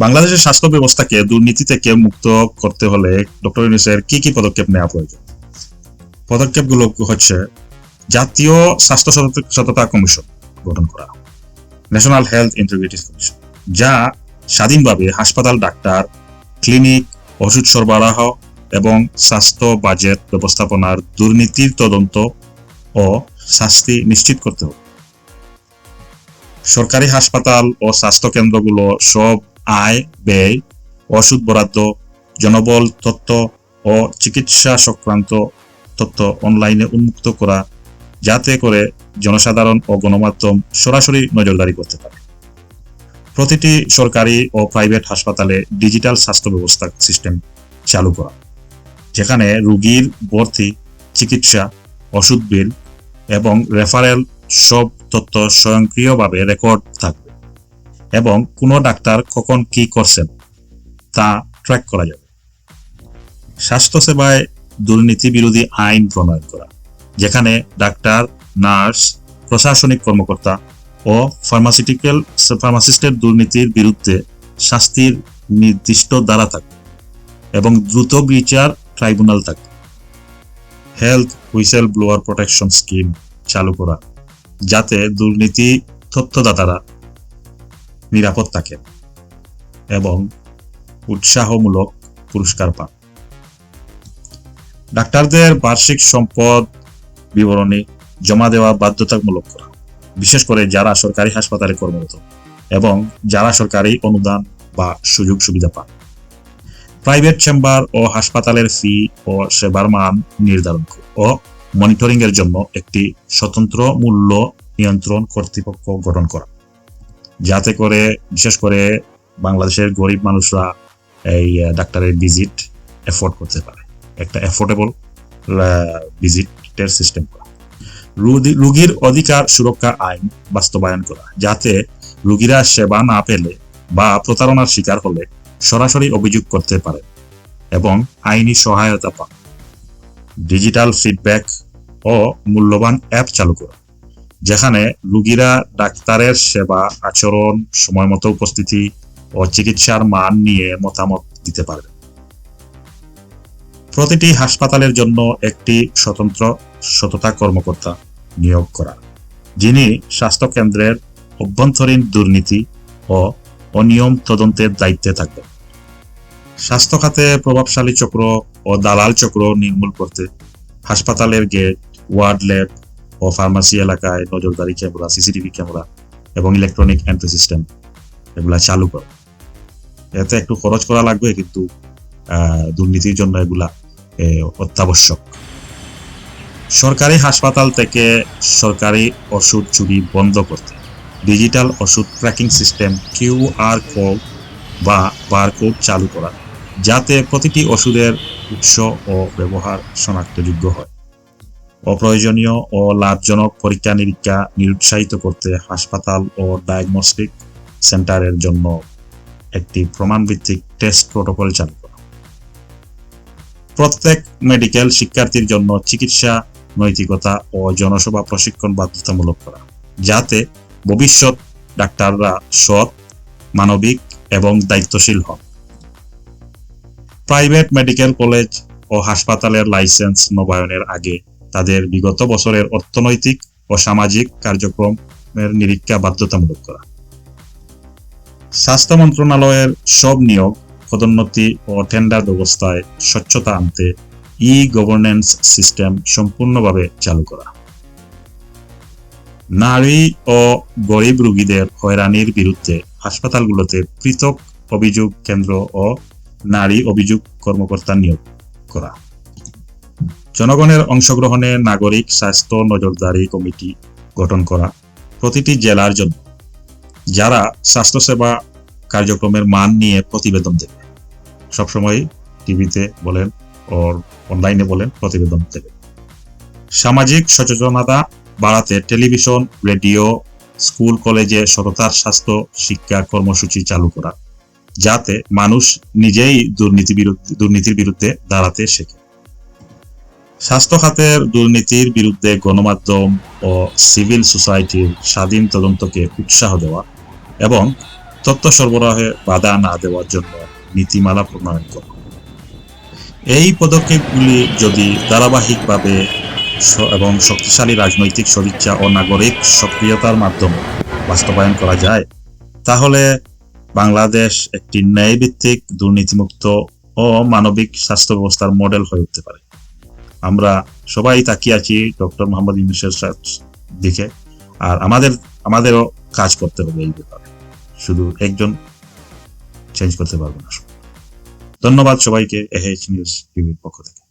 বাংলাদেশের স্বাস্থ্য ব্যবস্থাকে দুর্নীতি থেকে মুক্ত করতে হলে ডক্টর ইউনুসের কি কি পদক্ষেপ নেওয়া প্রয়োজন? পদক্ষেপগুলো হচ্ছে জাতীয় স্বাস্থ্য সতত- কমিশন গঠন করা, ন্যাশনাল হেলথ ইন্টিগ্রিটি কমিশন, যা স্বাধীনভাবে হাসপাতাল, ডাক্তার, ক্লিনিক, ওষুধ সরবরাহ এবং স্বাস্থ্য বাজেট ব্যবস্থাপনার দুর্নীতির তদন্ত ও শাস্তি নিশ্চিত করতে হবে। সরকারি হাসপাতাল ও স্বাস্থ্য কেন্দ্রগুলো সব আয়, ব্যয়, ওষুধ বরাদ্দ, জনবল তথ্য ও চিকিৎসা সংক্রান্ত তথ্য অনলাইনে উন্মুক্ত করা, যাতে করে জনসাধারণ ও গণমাধ্যম সরাসরি নজরদারি করতে পারে। প্রতিটি সরকারি ও প্রাইভেট হাসপাতালে ডিজিটাল স্বাস্থ্য ব্যবস্থা সিস্টেম চালু করা, যেখানে রোগীর ভর্তি, চিকিৎসা, ওষুধ বিল এবং রেফারেল সব তথ্য স্বয়ংক্রিয়ভাবে রেকর্ড থাকবে। এবং কোনো ডাক্তার কখন কি করছেন তা ট্র্যাক করা যাবে। স্বাস্থ্যসেবায় দুর্নীতি বিরোধী আইন প্রণয়ন করা, যেখানে ডাক্তার, নার্স, প্রশাসনিক কর্মকর্তা ও ফার্মাসিউটিক্যাল, ফার্মাসিস্টের দুর্নীতির বিরুদ্ধে শাস্তির নির্দিষ্ট দ্বারা থাকে এবং দ্রুত বিচার ট্রাইব্যুনাল থাকে। Health whistle blower protection scheme চালু করা, যাতে দুর্নীতি তথ্যদাতারা নিরাপদ এবং উৎসাহমূলক পুরস্কার পান। ডাক্তারদের বার্ষিক সম্পদ বিবরণী জমা দেওয়া বাধ্যতামূলক করা, বিশেষ করে যারা সরকারি হাসপাতালে কর্মরত এবং যারা সরকারি অনুদান বা সুযোগ সুবিধা পান। প্রাইভেট চেম্বার ও হাসপাতালের ফি ও সেবার মান নির্ধারণ ও মনিটরিং এর জন্য একটি স্বতন্ত্র মূল্য নিয়ন্ত্রণ কর্তৃপক্ষ গঠন করা। যাতে করে, বিশেষ করে বাংলাদেশের গরিব মানুষরা এই ডাক্তারের ভিজিট এফোর্ড করতে পারে। একটা এফোর্ডেবল ভিজিটের সিস্টেম করা। রুগীর অধিকার সুরক্ষা আইন বাস্তবায়ন করা, যাতে রুগীরা সেবা না পেলে বা প্রতারণার শিকার হলে সরাসরি অভিযোগ করতে পারে এবং আইনি সহায়তা পান। ডিজিটাল ফিডব্যাক ও মূল্যবান অ্যাপ চালু করা। যেখানে রুগীরা ডাক্তারের সেবা, আচরণ সময়মতো উপস্থিতি ও চিকিৎসার মান নিয়ে মতামত দিতে পারবে। প্রতিটি হাসপাতালের জন্য একটি স্বতন্ত্র সততা কর্মকর্তা নিয়োগ করা, যিনি স্বাস্থ্য কেন্দ্রের অভ্যন্তরীণ দুর্নীতি ও অনিয়ম তদন্তের দায়িত্বে থাকবেন। স্বাস্থ্য খাতে প্রভাবশালী চক্র ও দালাল চক্র নির্মূল করতে হাসপাতালের গেট, ওয়ার্ড ল্যাব ও ফার্মাসি এলাকায় নজরদারি ক্যামেরা, সিসিটিভি ক্যামেরা এবং ইলেকট্রনিক এন্ট্রি সিস্টেম এগুলা চালু করে। এতে একটু খরচ করা লাগবে কিন্তু দুর্নীতির জন্য এগুলা অত্যাবশ্যক। সরকারি হাসপাতাল থেকে সরকারি ওষুধ চুরি বন্ধ করতে। ডিজিটাল ওষুধ ট্র্যাকিং সিস্টেম কিউআর কোড বা বারকোড চালু করা, যাতে প্রতিটি ওষুধের উৎস ও ব্যবহার শনাক্তযোগ্য হয়। অপ্রয়োজনীয় ও লাভজনক পরীক্ষা নিরীক্ষা নিরুৎসাহিত করতে হাসপাতাল ও ডায়াগনস্টিক সেন্টারের জন্য একটি প্রমাণভিত্তিক টেস্ট প্রোটোকল চালু করা। প্রত্যেক মেডিকেল শিক্ষার্থীর জন্য চিকিৎসা, নৈতিকতা ও জনসভা প্রশিক্ষণ বাধ্যতামূলক করা, যাতে ভবিষ্যৎ ডাক্তাররা সৎ, মানবিক এবং দায়িত্বশীল হন। প্রাইভেট মেডিকেল কলেজ ও হাসপাতালের লাইসেন্স নবায়নের আগে তাদের বিগত বছরের অর্থনৈতিক ও সামাজিক কার্যক্রমের নিরীক্ষা বাধ্যতামূলক করা। স্বাস্থ্য মন্ত্রণালয়ের সব নিয়োগ, পদোন্নতি ও টেন্ডার ব্যবস্থায় স্বচ্ছতা আনতে ই গভর্নেন্স সিস্টেম সম্পূর্ণভাবে চালু করা। নারী ও গরিব রোগীদের হয়রানির বিরুদ্ধে হাসপাতালগুলোতে পৃথক অভিযোগ কেন্দ্র ও নারী অভিযোগ কর্মকর্তা নিয়োগ করা। জনগণের অংশগ্রহণে নাগরিক স্বাস্থ্য নজরদারি কমিটি গঠন করা প্রতিটি জেলার জন্য, যারা স্বাস্থ্যসেবা কার্যক্রমের মান নিয়ে প্রতিবেদন দেবে। সবসময় টিভিতে বলেন ওর অনলাইনে বলেন প্রতিবেদন দেবে। সামাজিক সচেতনতা বাড়াতে টেলিভিশন, রেডিও, স্কুল, কলেজে সততার স্বাস্থ্য শিক্ষা কর্মসূচি চালু করা, যাতে মানুষ নিজেই দুর্নীতি বিরুদ্ধে দুর্নীতির বিরুদ্ধে দাঁড়াতে শেখে। স্বাস্থ্য খাতের দুর্নীতির বিরুদ্ধে গণমাধ্যম ও সিভিল সোসাইটির স্বাধীন তদন্তকে উৎসাহ দেওয়া এবং তথ্য সরবরাহে বাধা না দেওয়ার জন্য নীতিমালা প্রণয়ন করা। এই পদক্ষেপগুলি যদি ধারাবাহিকভাবে এবং শক্তিশালী রাজনৈতিক সদিচ্ছা ও নাগরিক সক্রিয়তার মাধ্যমে বাস্তবায়ন করা যায়, তাহলে বাংলাদেশ একটি ন্যায়ভিত্তিক দুর্নীতিমুক্ত ও মানবিক স্বাস্থ্য ব্যবস্থার মডেল হয়ে উঠতে পারে। আমরা সবাই তাকিয়ে আছি ডক্টর মোহাম্মদ ইউনুসের দিকে। আর আমাদের, আমাদেরও কাজ করতে হবে এই ব্যাপারে। শুধু একজন চেঞ্জ করতে পারবে না। ধন্যবাদ সবাইকে এহেচ নিউজ টিভির পক্ষ থেকে।